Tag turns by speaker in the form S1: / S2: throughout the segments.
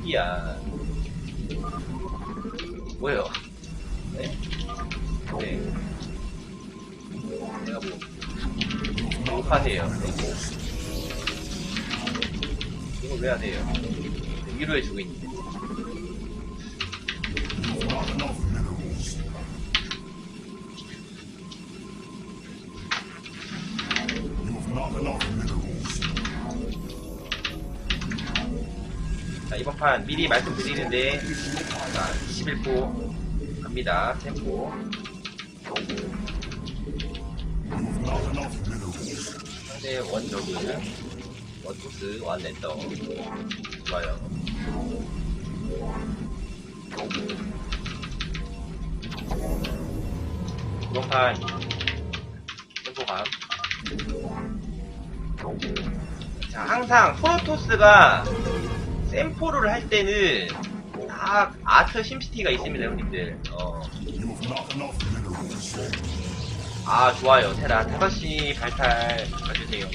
S1: 여기야. 뭐예요? 네? 네. 내가 뭐, 못하세요. 네. 이걸 왜 하세요? 위로해주고 있는데. 이번 판 미리 말씀드리는데, 자, 21포 갑니다. 템포. 상대 원저그, 원토스, 원랜더. 좋아요. 이번 판, 템포 감. 자, 항상 프로토스가 샘포를 할 때는 다 아트 심시티가 있습니다, 형님들. 어. 아, 좋아요. 테라. 5시 발탈 가주세요.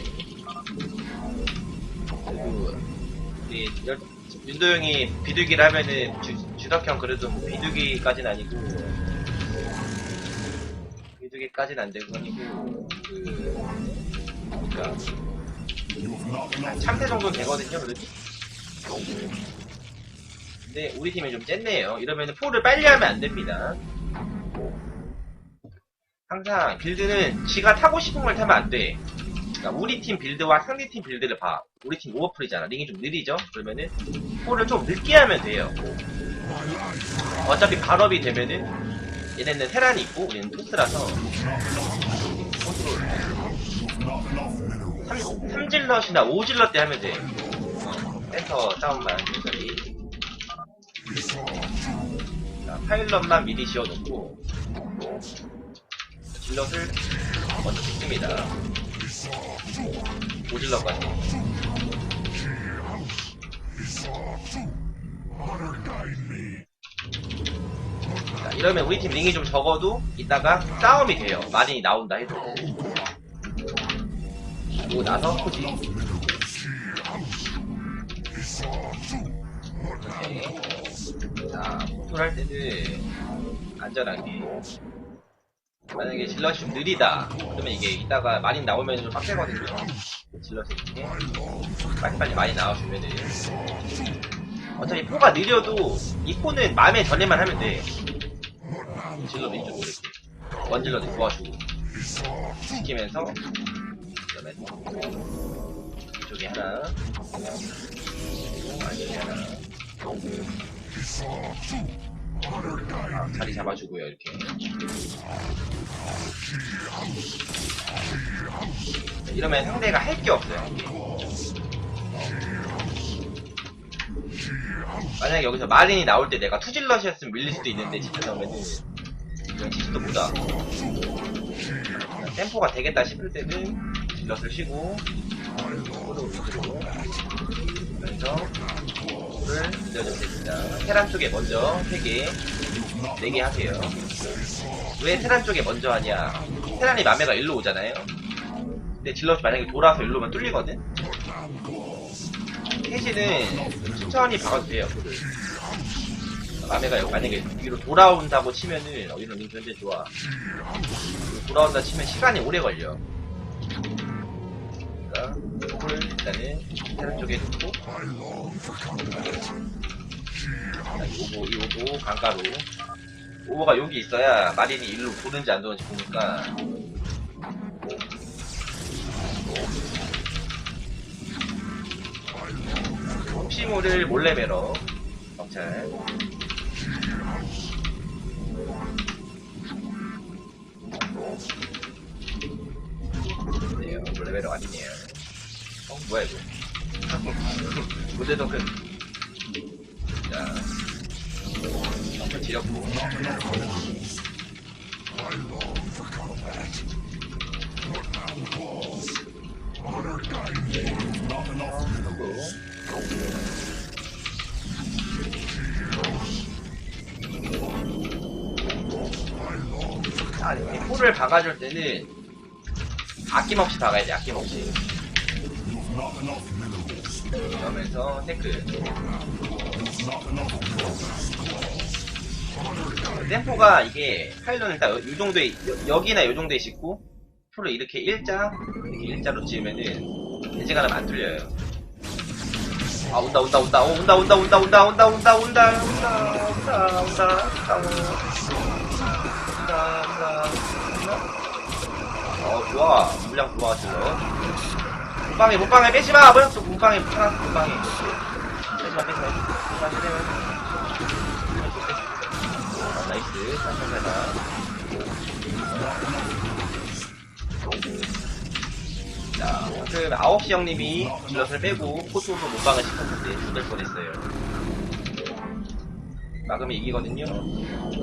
S1: 그리고, 우리, 열- 윤도 형이 비둘기를 하면은 주, 주덕형 그래도 뭐 비둘기까지는 아니고, 비둘기까지는 안 되고, 아니고, 그, 그니까, 한 참새 정도는 되거든요, 그래도. 근데 우리 팀이 좀 쨌네요. 이러면 포를 빨리 하면 안 됩니다. 항상 빌드는 지가 타고 싶은 걸 타면 안 돼. 그러니까 우리 팀 빌드와 상대 팀 빌드를 봐. 우리 팀 오버풀이잖아. 링이 좀 느리죠? 그러면은 포를 좀 늦게 하면 돼요. 어차피 발업이 되면은 얘네는 테란이 있고 우리는 토스라서 컨트롤 삼, 삼질럿이나 오질럿 때 하면 돼. 어, 센터 싸움만 천천히. 자, 파일럿만 미리 지어놓고, 질럿을 먼저 찍습니다. 오질럿까지. 자, 이러면 우리 팀 링이 좀 적어도 이따가 싸움이 돼요. 마린이 나온다 해도. 그리고 나서 포지. 자, 포토를 할 때는 안전하게. 만약에 질럿이 좀 느리다. 그러면 이게 이따가 많이 나오면 좀 빡세거든요. 질럿이 이렇게 빨리빨리 많이 나와주면은. 어차피 포가 느려도 이 포는 마음에 전에만 하면 돼. 질럿 왼쪽으로 이렇게. 원질럿이 도와주고. 그다음에 이쪽에 하나 안쪽에 하나 아, 자리 잡아주고요 이렇게. 이러면 상대가 할 게 없어요. 만약에 여기서 마린이 나올 때 내가 투질럿이었으면 밀릴 수도 있는데 진짜 나오면은 이건 지지도 못하 템포가 되겠다 싶을 때는 질럿을 쉬고. 그래서 를 늘려주면 됩니다. 테란 쪽에 먼저 3개, 4개 하세요. 왜 테란 쪽에 먼저 하냐? 테란이 맘에가 일로 오잖아요. 근데 질럿이 만약에 돌아서 일로만 뚫리거든? 셋이는 천천히 박아도 돼요. 맘에가 만약에 위로 돌아온다고 치면은 어, 이런 링 견제 좋아. 돌아온다 치면 시간이 오래 걸려. 이걸 일단은 테란 쪽에 자, 요거 요거 강가로 오버가 여기 있어야 마린이 일로 도는지 안 도는지 보니까. 혹시 모를 몰래 매러 경찰. 네요 몰래 아니네요 어 뭐야 이거 무대도 끝 자, 한번 지렸고. 자, 이렇게 포를 박아줄 때는 아낌없이 박아야 돼, 아낌없이. 그러면서 태클. 템포가 이게 파일런을 딱요 정도에 여- 여기나 요 정도에 싣고 풀을 이렇게 일자 이렇게 일자로 지으면은 대지가람 안 뚫려요. 아 온다 온다 온다 어, 온다 온다 온다 온다 온다 온다 온다 온다 온다 온다 온다 온다 온다 어 좋아 물량 좋아 지금 몸빵에 몸빵에 빼지마 또 몸빵에 하나 몸빵에 빼지마 빼지마 아, 나이스 깜짝이야 자, 그 9시 형님이 질럿을 빼고 포토도 못방을 시켰는데 죽을 뻔했어요. 막으면 이기거든요.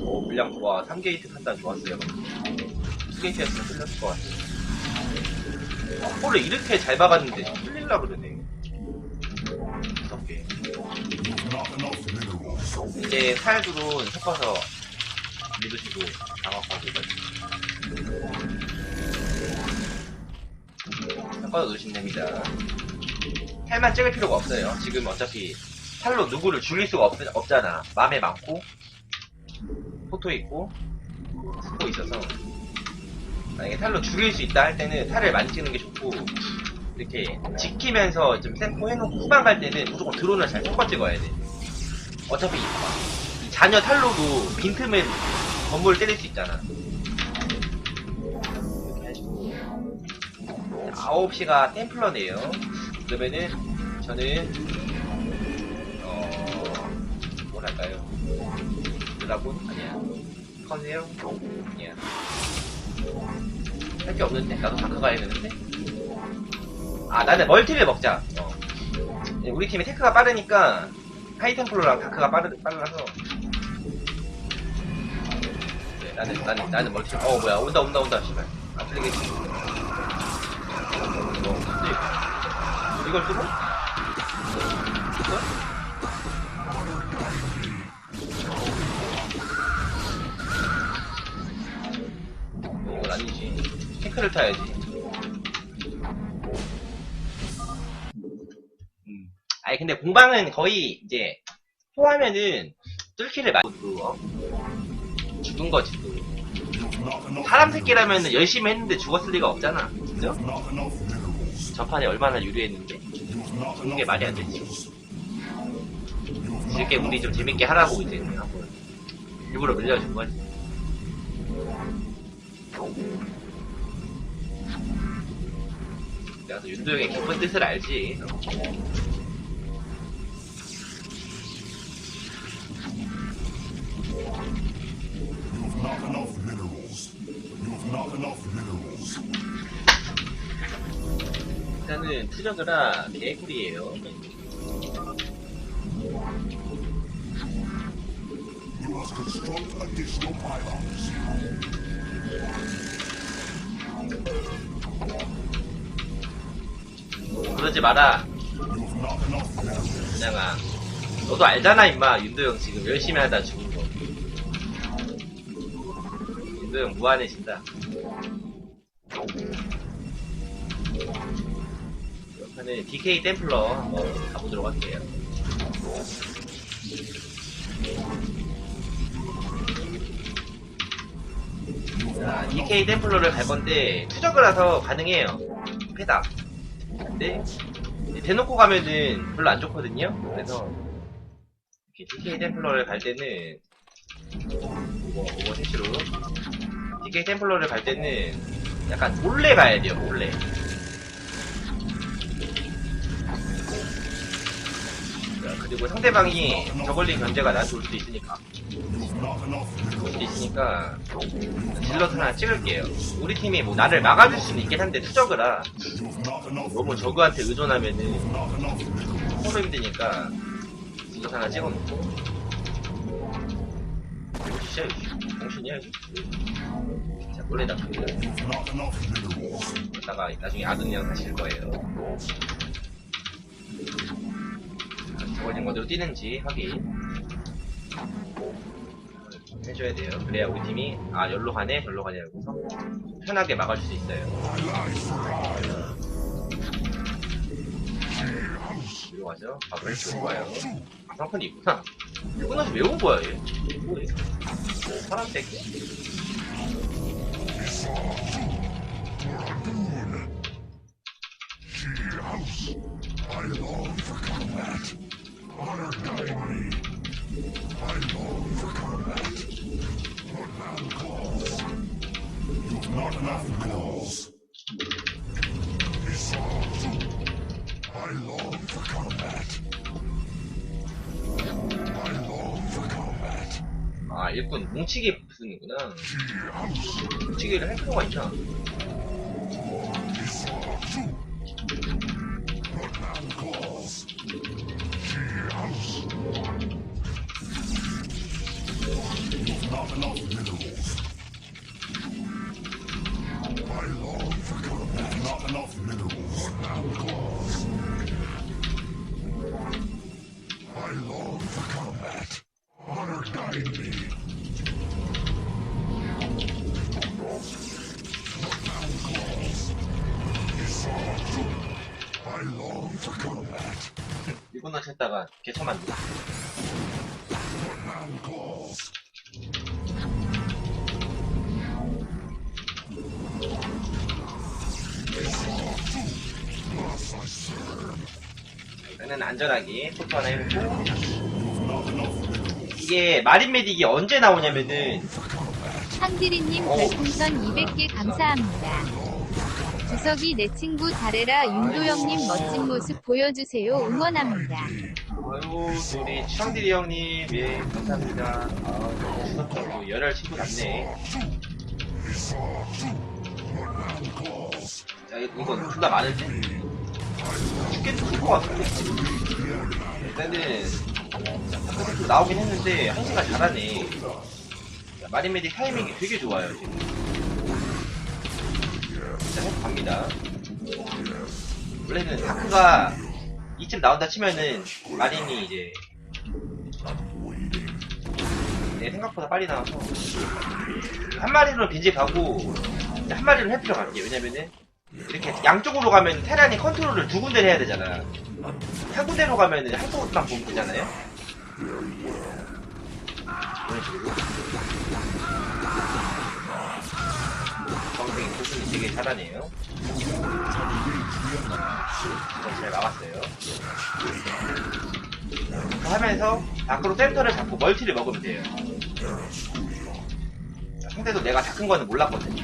S1: 오, 물량 좋아. 3게이트 판단 좋았어요. 2게이트였으면 뚫렸을 것 같아요. 홀을 이렇게 잘 박았는데 뚫릴라 그러네. 무섭게. 이제 살드론 섞어서 믿으시고 장악하고 섞어서 넣으시면 됩니다. 탈만 찍을 필요가 없어요. 지금 어차피 탈로 누구를 죽일 수가 없, 없잖아. 맘에 많고 포토 있고 스포 있어서 만약에 탈로 죽일 수 있다 할 때는 탈을 많이 찍는 게 좋고 이렇게 지키면서 좀 템포 해놓고 후반 갈 때는 무조건 드론을 잘 섞어 찍어야 돼. 어차피 이 자녀 탈로도 빈틈은 건물을 때릴 수 있잖아. 이렇게 해주고 9시가 템플러네요. 그러면은 저는 어 뭐랄까요? 드라군 아니야. 컨세요? 아니야. 할 게 없는데 나도 다크 가야 되는데. 아 나는 멀티를 먹자. 어. 우리 팀이 테크가 빠르니까 하이템플러랑 다크가 빠르, 빨라서 네, 나는 나는 나는 멀티 어 뭐야 온다 온다 온다 씨발 안 틀리겠지 어, 이걸 뚫어? 이거? 테크를 타야지 음. 아니 근데 공방은 거의 이제 포하면은 뚫기를 많이 어? 죽은 거지 또. 사람 새끼라면 열심히 했는데 죽었을 리가 없잖아 그죠? 전판에 얼마나 유리했는데 죽는 게 말이 안 되지 이렇게 우리 좀 재밌게 하라고 이제 한번 일부러 밀려준 거지 내가 또 윤도형의 깊은 뜻을 알지 일단은 투저그라 개꿀이에요. 그러지 마라. 그냥아. 너도 알잖아, 임마. 윤도형 지금 열심히 하다 죽은 거. 윤도형 무한해진다. 저는 DK 템플러 한번 가보도록 할게요. 자, DK 템플러를 갈 건데 투적을라서 가능해요. 페다. 근데 대놓고 가면은 별로 안 좋거든요. 그래서 이렇게 DK 템플러를 갈 때는 오버 오버 세시로 DK 템플러를 갈 때는 약간 몰래 가야 돼요. 몰래. 그리고 상대방이 저걸링 견제가 나한테 올 수도 있으니까. 올 수도 있으니까 질럿 하나 찍을게요. 우리 팀이 뭐 나를 막아줄 수는 있긴 한데 투적이라 너무 저그한테 의존하면은 서로 힘드니까 질럿 하나 찍어놓고. 정신이야 이거 자 원래 다 갑니다 이따가 나중에 아둔이랑 하실 거예요 저걸링 어디로 뛰는지 확인 해줘야 돼요. 그래야 우리 팀이 아 열로 가네, 절로 가네 하고서 편하게 막아줄 수 있어요. 이리로 가죠. 밥을 좋아요. 아, 상판이 있구나. 끊어서 왜온 거야, 얘? 뭐야, 새끼?
S2: I long for combat.
S1: 아, 일꾼 뭉치기 쓰는구나. 뭉치기를 할 필요가 있나?
S2: Not enough minerals. I long for combat. Not enough minerals. Put down claws. I long for combat. Honor guide me. Put down claws. Esau. I long for combat.
S1: 일꾼만 찾다가 개처만 누 일단은 안전하게 토프 하나
S2: minerals.
S1: 이게 마린 메딕이 언제 나오냐면은.
S3: 황디리님
S1: 어.
S3: 별풍선 200개 감사합니다. 주석이 내 친구 잘해라 윤도영님 멋진 모습 보여주세요 응원합니다.
S1: 아유 우리 추상디리 형님 예 감사합니다 아 추석하고 열혈 친구 같네. 자 이- 이건 둘다 많을 때 죽겠는 죽을 것 같은데 일단은 다크서클 나오긴 했는데 한시가 잘하네. 메딕 타이밍이 되게 좋아요 지금. 일단 해서 갑니다. 원래는 다크가 이쯤 나온다 치면은 마린이 이제 내 생각보다 빨리 나와서 한 마리로 빈집 가고 한 마리로 할 필요가 없게 왜냐면은 이렇게 양쪽으로 가면 테란이 컨트롤을 두 군데를 해야 되잖아 한 군데로 가면은 한 곳만 보면 되잖아요. 이런 식으로 정생이 교수님 되게 잘하네요. 어, 잘 막았어요. 하면서 밖으로 센터를 잡고 멀티를 먹으면 돼요. 자, 상대도 내가 다큰 거는 몰랐거든요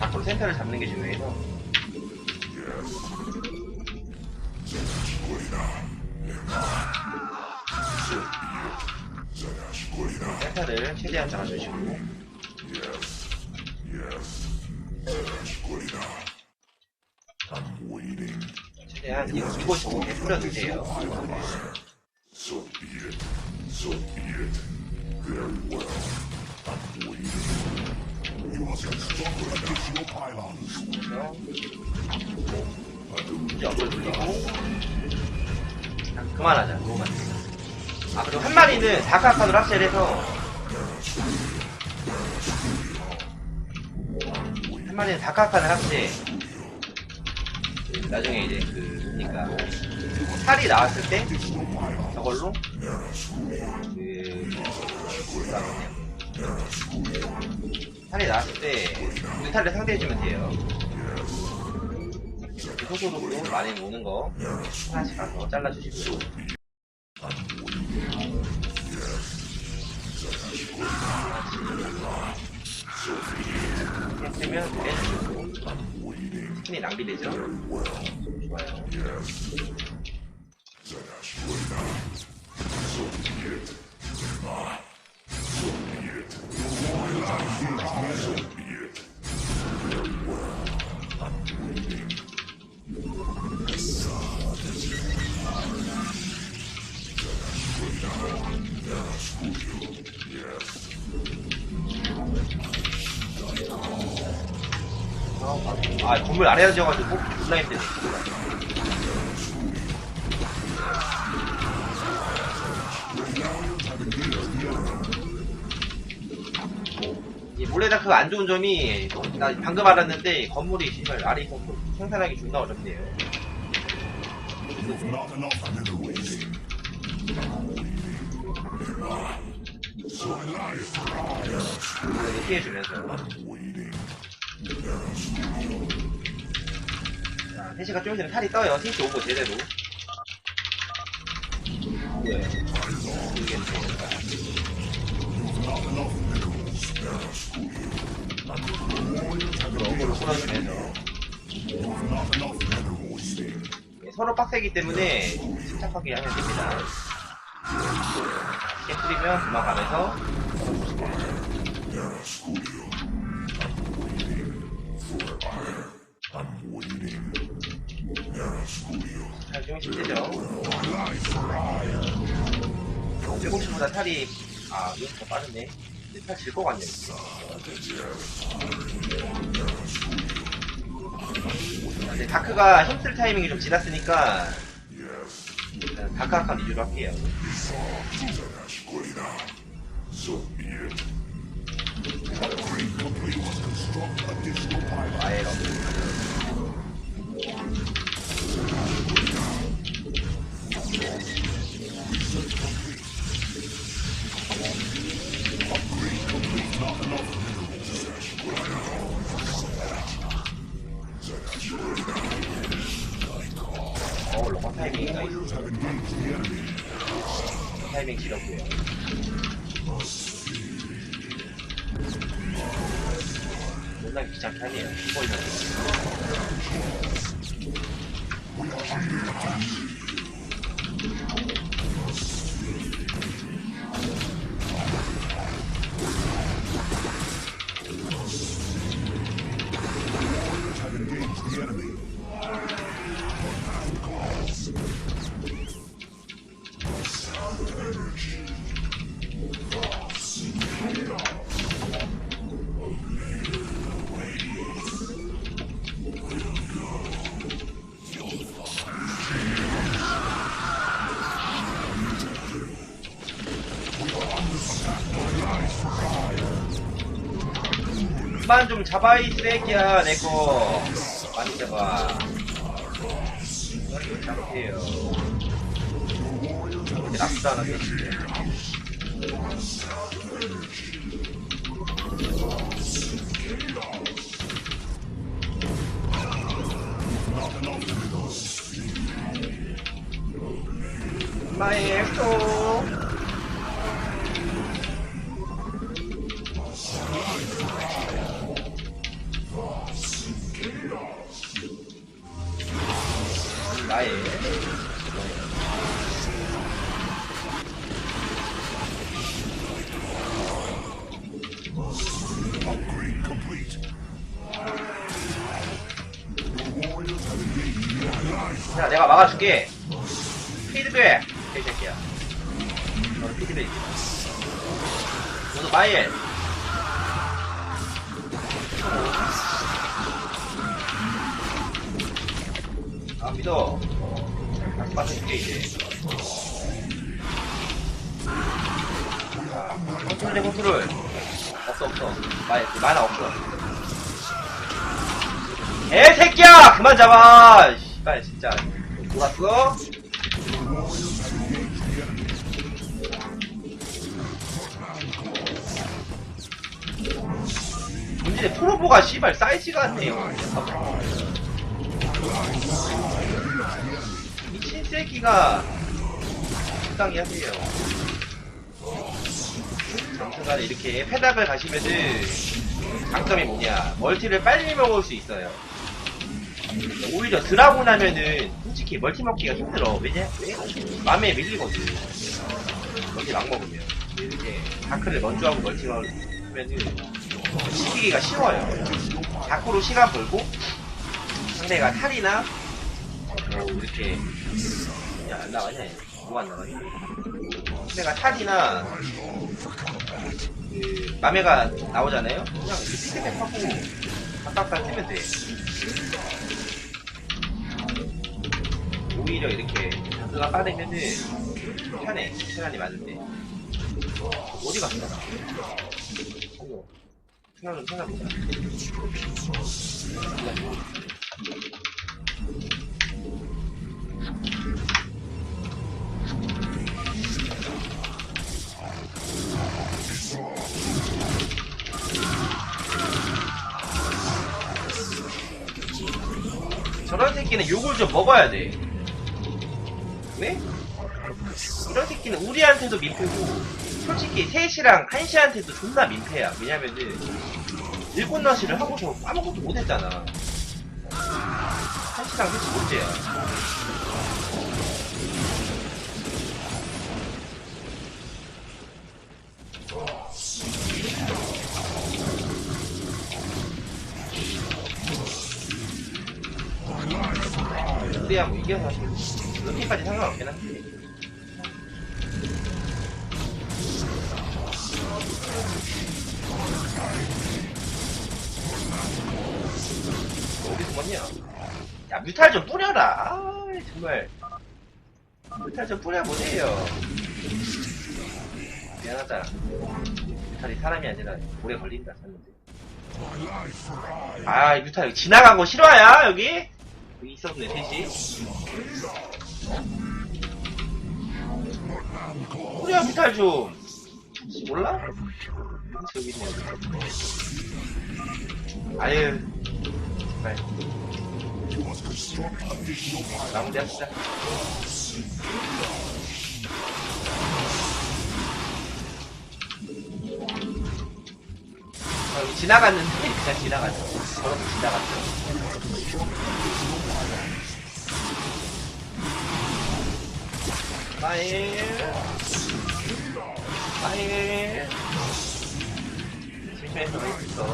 S1: 다크로 센터를 잡는 게 중요해서. 센터를 최대한 잡아주시고. 최대한 이거 이곳 저곳에 뿌려주세요 그만하자 너무 많아 그리고 한 마리는 다카카드로 합체해서 한 마리는 다카카를 합체 나중에 이제 그 그니까 살이 나왔을 때 저걸로 그 살이 나왔을 때 뮤탈을 상대해주면 돼요. 그 소소독으로 많이 오는 거 하나씩 가서 잘라주시고 했으면 빼주시고 스킨이 낭비되죠? 좋아요. 아, 아, 아 건물 아래에 지어가지고 온라인 되네 이 몰래다크가 안 좋은 점이 나 방금 알았는데 건물이 정말 아래 있어서 생산하기 존나 어렵네요. 피해주면서
S2: waiting.
S1: 자, 3시가 좀 있으면 탈이 떠요. 3시 오고 제대로. 네. 어그로 끌어주면서 서로 빡세기 때문에 침착하게 하면 됩니다. 깨뜨리면
S2: I'm waiting.
S1: 탈좀 힘들죠. 7시보다 탈이 아 이거 더 빠르네. 근데 탈질것 같네. 근데 다크가 힘쓸 타이밍이 좀 지났으니까 다크 한칸 위주로 할게요.
S2: So be it.
S1: 아예 럼. 타이밍이 나이스. 타이밍 지렸고요. 존나 귀찮게 하네요. 이거는. 그만 좀 잡아 이 새끼야 내거. 많이 잡아. 잡게요. 이렇게 납도 안 하겠지 마에스토 Thank you. 만화 없어 개새끼야! 그만 잡아! 씨발 진짜. 돌았어? 문제 프로보가 씨발 사이즈가 안 돼요. 미친 새끼가 적당히 하세요. 아무튼간에 이렇게 페닥을 가시면은 장점이 뭐냐 멀티를 빨리 먹을 수 있어요 오히려 드라곤 하면은 솔직히 멀티 먹기가 힘들어 왜냐? 왜? 맘에 밀리거든 멀티 막 먹으면 이렇게 다크를 먼저 하고 멀티 하면은 시키기가 쉬워요 다크로 시간 벌고 상대가 탈이나 뭐 이렇게 야, 안 나가냐 얘. 뭐가 안 나가지? 내가 탈이나 그 맘에가 나오잖아요? 그냥 이렇게 하고 바깥까지 쓰면 돼. 오히려 이렇게 자수가 빠르면은 편해. 시간이 많은데. 어디 갔어? 어머. 생각 좀 찾아보자. 새끼는 욕을 좀 먹어야 돼. 왜? 이런 새끼는 우리한테도 민폐고, 솔직히 셋이랑 한시한테도 존나 민폐야. 왜냐면은, 일꾼 러시를 하고서 아무것도 못했잖아. 한시랑 셋이 문제야. 이게 사실 럭키까지 상관없긴 한데. 어디 숨었냐? 야 뮤탈 좀 뿌려라. 아 정말. 뮤탈 좀 뿌려보세요. 미안하다. 뮤탈이 사람이 아니라 오래 걸린다 샀는데 아 뮤탈 지나간 거 싫어야 여기? 여기 있었네 셋이? 우리야 뮤탈 좀. 몰라? 저기 있네. 아유 정말 마무리 합시다. 어, 여기 지나갔는데? 그냥 지나갔어. 저렇게 지나갔어 마일 마일 실패해서 왜 있어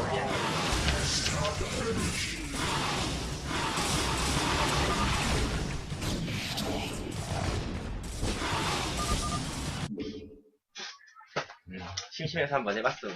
S1: 심심해서 한번 해봤어